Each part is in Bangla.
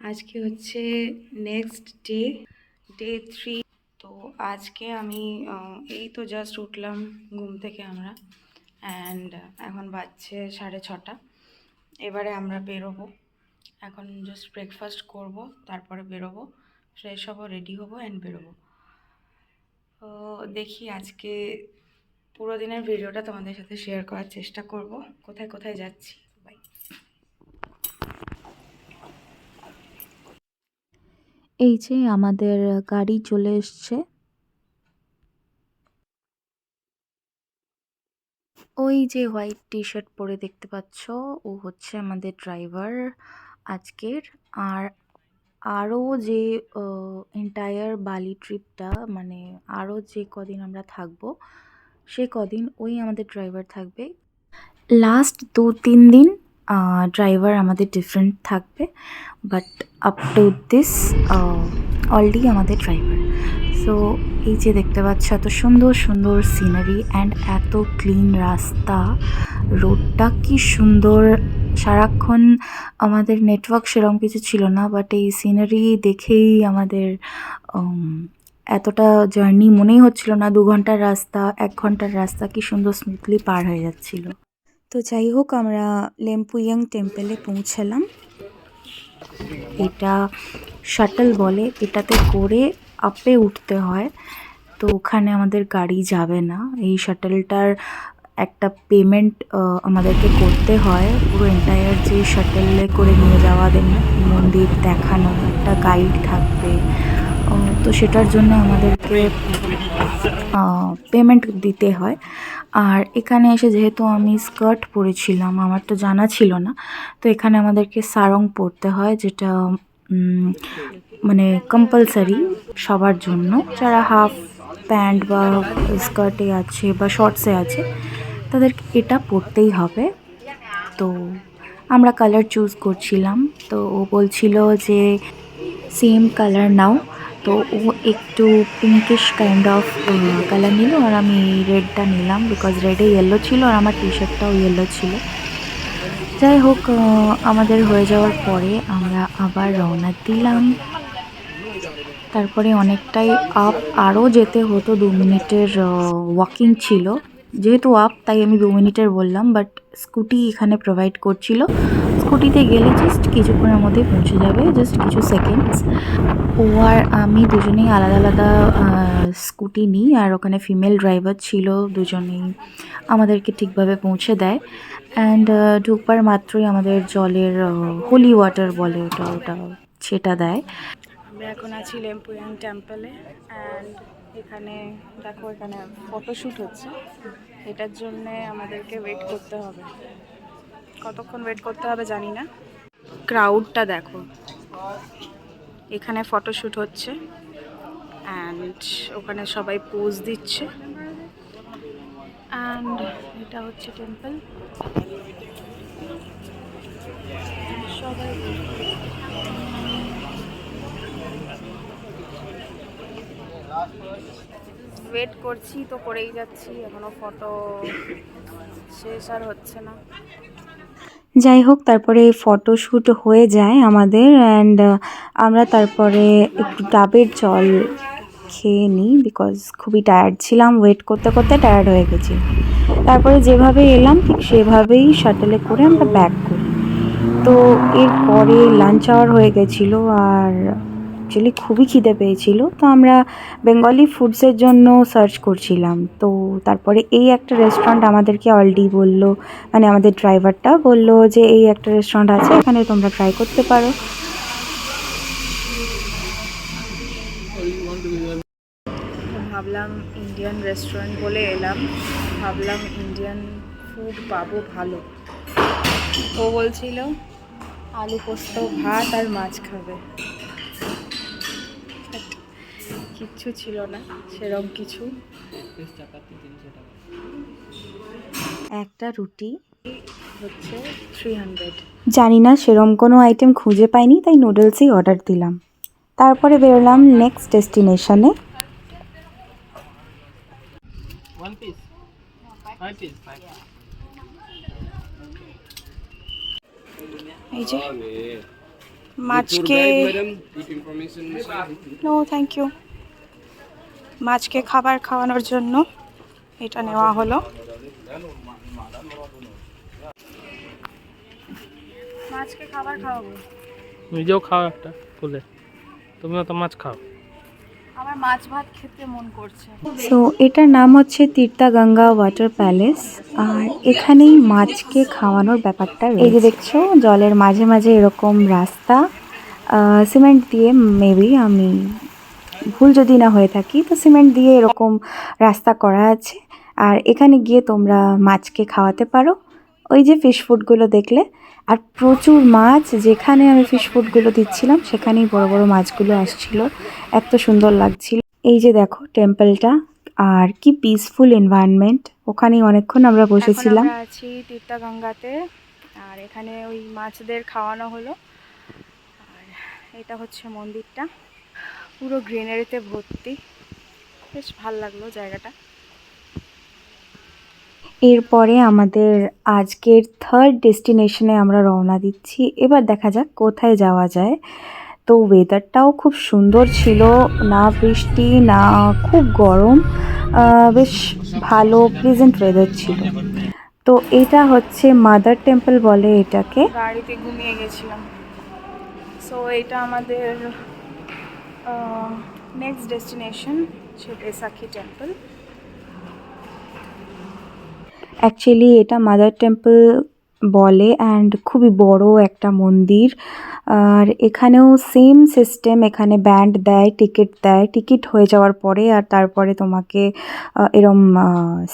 আজকে হচ্ছে নেক্সট ডে ডে থ্রি তো আজকে আমি এই তো জাস্ট উঠলাম ঘুম থেকে আমরা। অ্যান্ড এখন বাজছে সাড়ে ছটা। এবারে আমরা বেরোবো। এখন জাস্ট ব্রেকফাস্ট করব, তারপরে বেরোবো। ফ্রেশ হব রেডি হব অ্যান্ড বেরোবো। তো দেখি আজকে পুরো দিনের ভিডিওটা তোমাদের সাথে শেয়ার করার চেষ্টা করব। কোথায় কোথায় যাচ্ছি বাই এই যে আমাদের গাড়ি চলে এসছে। ওই যে হোয়াইট টি শার্ট পরে দেখতে পাচ্ছ, ও হচ্ছে আমাদের ড্রাইভার আজকের। আর আরও যে এন্টায়ার বালি ট্রিপটা মানে আরও যে কদিন আমরা থাকব, সে কদিন ওই আমাদের ড্রাইভার থাকবে। লাস্ট দু তিন দিন ড্রাইভার আমাদের ডিফারেন্ট থাকবে but up to this already আমাদের ড্রাইভার সো এই যে দেখতে পাচ্ছ, এত সুন্দর সুন্দর সিনারি অ্যান্ড এত ক্লিন রাস্তা। রোডটা কি সুন্দর। সারাক্ষণ আমাদের নেটওয়ার্ক সেরকম কিছু ছিল না বাট এই সিনারি দেখেই আমাদের এতটা জার্নি মনেই হচ্ছিল না। দু ঘণ্টার রাস্তা, এক ঘণ্টার রাস্তা কি সুন্দর স্মুথলি পার হয়ে যাচ্ছিল। তো যাই হোক, আমরা লেম্পুইয়াং টেম্পেলে পৌঁছালাম। এটা শাটল বলে, এটাতে করে আপে উঠতে হয়। তো ওখানে আমাদের গাড়ি যাবে না। এই শাটলটার একটা পেমেন্ট আমাদেরকে করতে হয়। পুরো এন্টায়ার যে শাটলে করে নিয়ে যাওয়া দেন মন্দির দেখানো, একটা গাইড থাকবে। তো সেটার জন্য আমাদেরকে পেমেন্ট দিতে হয়। আর এখানে এসে যেহেতু আমি স্কার্ট পরেছিলাম, আমার তো জানা ছিল না, তো এখানে আমাদেরকে সারং পরতে হয়, যেটা মানে কম্পালসারি সবার জন্য। যারা হাফ প্যান্ট বা স্কার্টে আছে বা শর্টসে আছে, তাদেরকে এটা পরতেই হবে। তো আমরা কালার চুজ করছিলাম, তো ও বলছিল যে সেম কালার নাও। তো ও একটু পিঙ্কিশ কাইন্ড অফ কালার নিল আর আমি রেডটা নিলাম বিকজ রেডে ইয়েলো ছিল আর আমার টি শার্টটাও ইয়েলো ছিল। যাই হোক আমাদের হয়ে যাওয়ার পরে আমরা আবার রওনা দিলাম। তারপরে অনেকটাই আপ আরও যেতে হতো দু মিনিটের ওয়াকিং ছিল। যেহেতু আপ তাই আমি দু মিনিটের বললাম বাট স্কুটি এখানে প্রোভাইড করছিল। স্কুটিতে গেলে জাস্ট কিছুক্ষণের মধ্যে পৌঁছে যাবে জাস্ট কিছু সেকেন্ডস ও আর আমি দুজনেই আলাদা আলাদা স্কুটি নিই আর ওখানে ফিমেল ড্রাইভার ছিল, দুজনেই আমাদেরকে ঠিকভাবে পৌঁছে দেয়. অ্যান্ড ঢুকবার মাত্রই আমাদের জলের হোলি ওয়াটার বলে ওটা ওটা সেটা দেয়। আমরা এখন আছি লেম্পুয়াং টেম্পলে অ্যান্ড এখানে দেখো এখানে ফটোশ্যুট হচ্ছে। এটার জন্যে আমাদেরকে ওয়েট করতে হবে। কতক্ষণ ওয়েট করতে হবে জানি না। ক্রাউডটা দেখো। এখানে ফটোশ্যুট হচ্ছে। অ্যান্ড ওখানে সবাই পোজ দিচ্ছে। অ্যান্ড এটা হচ্ছে টেম্পল সবাই ওয়েট করছি তো করেই যাচ্ছি। এখনও ফটো শেষ আর হচ্ছে না। যাই হোক তারপরে ফটোশ্যুট হয়ে যায় আমাদের অ্যান্ড আমরা তারপরে একটু ডাবের জল খেয়ে নিই বিকজ খুবই টায়ার্ড ছিলাম ওয়েট করতে করতে টায়ার্ড হয়ে গেছি। তারপরে যেভাবে এলাম, ঠিক সেভাবেই শাটেলে করে আমরা ব্যাক করি। তো এরপরে লাঞ্চ আওয়ার হয়ে গেছিল আর অ্যাকচুয়ালি খুবই খিদে পেয়েছিল। তো আমরা বেঙ্গলি ফুডসের জন্য সার্চ করছিলাম। তো তারপরে এই একটা রেস্টুরেন্ট আমাদেরকে অলরেডি বলল মানে আমাদের ড্রাইভারটা বলল যে এই একটা রেস্টুরেন্ট আছে, এখানে তোমরা ট্রাই করতে পারো। ভাবলাম ইন্ডিয়ান রেস্টুরেন্ট বলে এলাম। ভাবলাম ইন্ডিয়ান ফুড পাবো ভালো। ও বলছিল, আলু পোস্ত, ভাত আর মাছ খাবে। কিচ্ছু ছিল না সেরকম কিছু একটা রুটি হচ্ছে থ্রি হান্ড্রেড জানি না সেরম কোনো আইটেম খুঁজে পাইনি তাই নুডলসই অর্ডার দিলাম তারপরে বেরোলাম নেক্সট ডেস্টিনেশনে One piece. Five piece. Five. এই যে মাছকে. নো থ্যাংক ইউ মাছকে খাবার খাওয়ানোর জন্য এটা নেওয়া হলো। মাছকে খাবার খাওয়াবো। নিজেও খাও একটা তুলে। তুমিও তো মাছ খাও। আমার মাছ ভাত খেতে মন করছে। সো এটার নাম হচ্ছে তীর্থাগঙ্গা ওয়াটার প্যালেস। আর এখানেই মাছকে খাওয়ানোর ব্যাপারটা রয়েছে। এই যে দেখছ জলের মাঝে মাঝে এরকম রাস্তা সিমেন্ট দিয়ে মেবি আমি ভুল যদি না হয়ে থাকি তো সিমেন্ট দিয়ে এরকম রাস্তা করা আছে। আর এখানে গিয়ে তোমরা মাছকে খাওয়াতে পারো। ওই যে ফিশ ফুডগুলো দেখলে। আর প্রচুর মাছ যেখানে আমি ফিশ ফুডগুলো দিচ্ছিলাম সেখানেই বড় বড় মাছগুলো আসছিল। এত সুন্দর লাগছিল। এই যে দেখো টেম্পলটা আর কি পিসফুল এনভায়রনমেন্ট ওখানেই অনেকক্ষণ আমরা বসেছিলাম। আছি তীর্থাগঙ্গাতে। আর এখানে ওই মাছদের খাওয়ানো হলো। আর এটা হচ্ছে মন্দিরটা। পুরো গ্রিনারিতে ভর্তি। বেশ ভালো লাগল জায়গাটা। এরপরে আমাদের আজকের থার্ড ডেস্টিনেশনে আমরা রওনা দিচ্ছি। এবার দেখা যাক কোথায় যাওয়া যায়। তো ওয়েদারটাও খুব সুন্দর ছিল। না বৃষ্টি, না খুব গরম। বেশ ভালো প্লেজেন্ট ওয়েদার ছিল। তো এটা হচ্ছে মাদার টেম্পল বলে এটাকে। গাড়িতে ঘুমিয়ে গেছিলাম। সো এটা আমাদের নেক্সট ডেস্টিনেশন হচ্ছে বেসাখি টেম্পল অ্যাকচুয়ালি এটা মাদার টেম্পল বলে অ্যান্ড খুবই বড় একটা মন্দির। আর এখানেও সেম সিস্টেম এখানে ব্যান্ড দেয় টিকিট দেয়। টিকিট হয়ে যাওয়ার পরে আর তারপরে তোমাকে এরম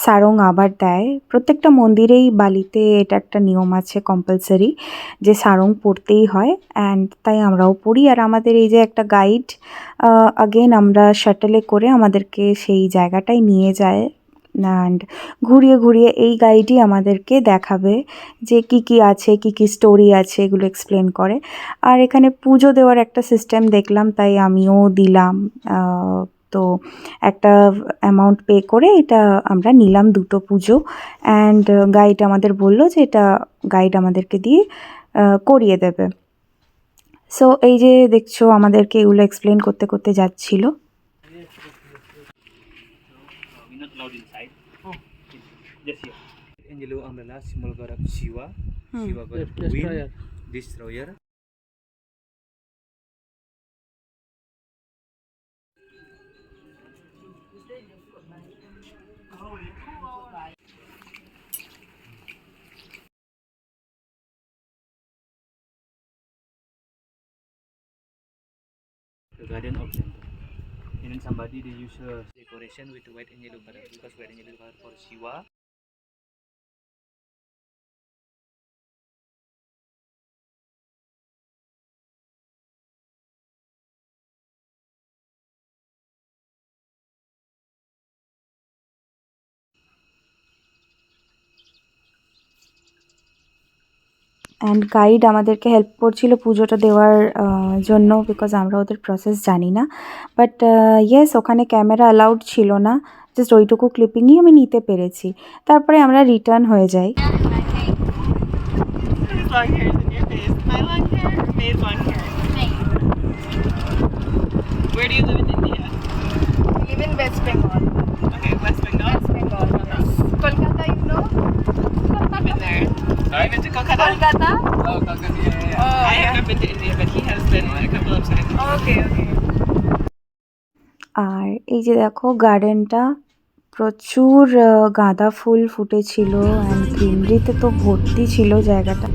সারং আবার দেয়। প্রত্যেকটা মন্দিরেই বালিতে এটা একটা নিয়ম আছে কম্পালসারি যে সারং পড়তেই হয় অ্যান্ড তাই আমরাও পড়ি আর আমাদের এই যে একটা গাইড আগেন আমরা শাটেলে করে আমাদেরকে সেই জায়গাটায় নিয়ে যায়। অ্যান্ড ঘুরিয়ে ঘুরিয়ে এই গাইডই আমাদেরকে দেখাবে যে কি কি আছে, কি কি স্টোরি আছে, এগুলো এক্সপ্লেন করে। আর এখানে পুজো দেওয়ার একটা সিস্টেম দেখলাম, তাই আমিও দিলাম। তো একটা অ্যামাউন্ট পে করে এটা আমরা নিলাম দুটো পুজো। অ্যান্ড গাইড আমাদের বলল যে এটা গাইড আমাদেরকে দিয়ে করিয়ে দেবে। সো এই যে দেখছ আমাদেরকে এগুলো এক্সপ্লেন করতে করতে যাচ্ছিল। Just here. Angelo umbrella symbol god of Shiva. Shiva god of wind, Destroyer. destroyer. The garden of temple. And then somebody they use a decoration with white and yellow color because white and yellow color for Shiva. And guide আমাদেরকে হেল্প করছিল পুজোটা দেওয়ার জন্য বিকজ আমরা ওদের প্রসেস জানি না বাট ইয়েস ওখানে ক্যামেরা অ্যালাউড ছিল না জাস্ট ওইটুকু ক্লিপিংই আমি নিতে পেরেছি তারপরে আমরা রিটার্ন হয়ে যাই. Where do you live in India? live in West Bengal. Okay, West Bengal. Bengal, Oh, been to India, but he has been a couple of times. Okay, okay. আর এই যে দেখো গার্ডেনটা প্রচুর গাঁদা ফুল ফুটেছিল অ্যান্ড গ্রিনারিতে তো ভর্তি ছিল জায়গাটা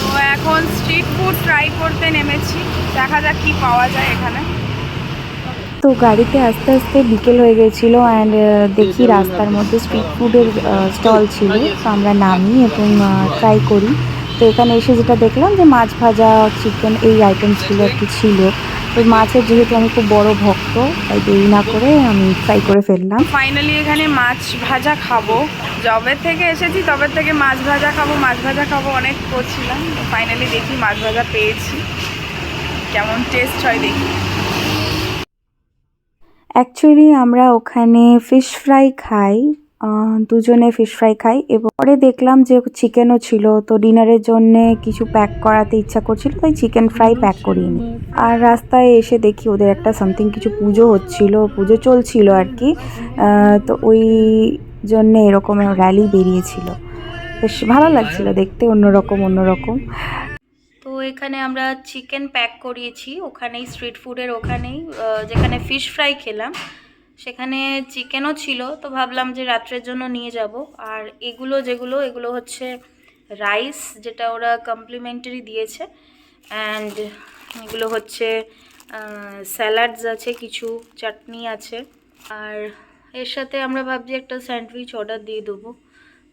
তো এখন স্ট্রিট ফুড ট্রাই করতে নেমেছি দেখা যাক কি পাওয়া যায় এখানে তো গাড়িতে আস্তে আস্তে বিকেল হয়ে গেছিল অ্যান্ড দেখি রাস্তার মধ্যে স্ট্রিট ফুডের স্টল ছিল, তো আমরা নামি এবং ট্রাই করি। তো এখানে এসে যেটা দেখলাম যে মাছ ভাজা চিকেন এই আইটেমসগুলো আর কি ছিল। তো মাছের যেহেতু আমি খুব বড় ভক্ত, তাই দেরি না করে আমি ট্রাই করে ফেললাম। ফাইনালি এখানে মাছ ভাজা খাব। যবে থেকে এসেছি, তবে থেকে মাছ ভাজা খাব, মাছ ভাজা খাব অনেক করছিলাম। ফাইনালি দেখি মাছ ভাজা পেয়েছি। কেমন টেস্ট হয় দেখি। অ্যাকচুয়ালি আমরা ওখানে ফিশ ফ্রাই খাই দুজনে ফিশ ফ্রাই খাই এবং পরে দেখলাম যে চিকেনও ছিল তো ডিনারের জন্য কিছু প্যাক করাতে ইচ্ছা করছিল তাই চিকেন ফ্রাই প্যাক করিয়ে নিই আর রাস্তায় এসে দেখি ওদের একটা সামথিং কিছু পুজো হচ্ছিল পুজো চলছিল আর কি তো ওই জন্যে এরকম র্যালি বেরিয়েছিল। বেশ ভালো লাগছিল দেখতে অন্যরকম অন্যরকম। এখানে আমরা চিকেন প্যাক করিয়েছি। ওখানেই স্ট্রিট ফুডের ওখানেই যেখানে ফিশ ফ্রাই খেলাম। সেখানে চিকেনও ছিল, তো ভাবলাম যে রাত্রের জন্য নিয়ে যাব। আর এগুলো যেগুলো, এগুলো হচ্ছে রাইস যেটা ওরা কমপ্লিমেন্টারি দিয়েছে। অ্যান্ড এগুলো হচ্ছে স্যালাডস আছে, কিছু চাটনি আছে। আর এর সাথে আমরা ভাবছি একটা স্যান্ডউইচ অর্ডার দিয়ে দেবো।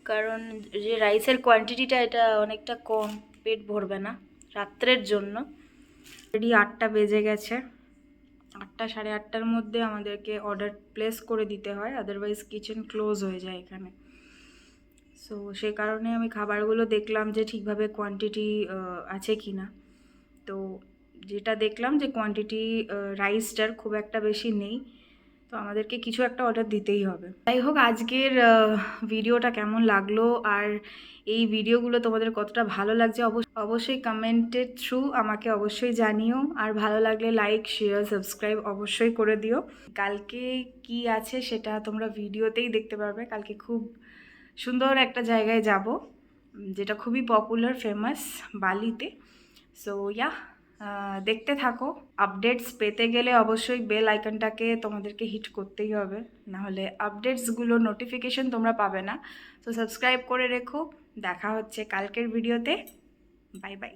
কারণ যে রাইসের কোয়ান্টিটিটা এটা অনেকটা কম, পেট ভরবে না। রাত্রের জন্য। রেডি আটটা বেজে গেছে। আটটা, সাড়ে আটটার মধ্যে আমাদেরকে অর্ডার প্লেস করে দিতে হয় আদারওয়াইজ কিচেন ক্লোজ হয়ে যায় এখানে। সো সে কারণে আমি খাবারগুলো দেখলাম যে ঠিকভাবে কোয়ান্টিটি আছে কি না তো, যেটা দেখলাম যে কোয়ান্টিটি রাইসটার খুব একটা বেশি নেই। তো আমাদেরকে কিছু একটা অর্ডার দিতেই হবে। যাই হোক আজকের ভিডিওটা কেমন লাগল আর এই ভিডিওগুলো তোমাদের কতটা ভালো লাগছে অবশ্য- অবশ্যই কমেন্টের থ্রু আমাকে অবশ্যই জানিও। আর ভালো লাগলে লাইক শেয়ার সাবস্ক্রাইব অবশ্যই করে দিও। কালকে কি আছে সেটা তোমরা ভিডিওতেই দেখতে পারবে। কালকে খুব সুন্দর একটা জায়গায় যাব যেটা খুবই পপুলার ফেমাস বালিতে। সো ইয়া দেখতে থাকো। আপডেটস পেতে গেলে অবশ্যই বেল আইকনটাকে তোমাদেরকে হিট করতেই হবে। নাহলে আপডেটসগুলো নোটিফিকেশন তোমরা পাবে না। তো সাবস্ক্রাইব করে রেখো। দেখা হচ্ছে কালকের ভিডিওতে বাই বাই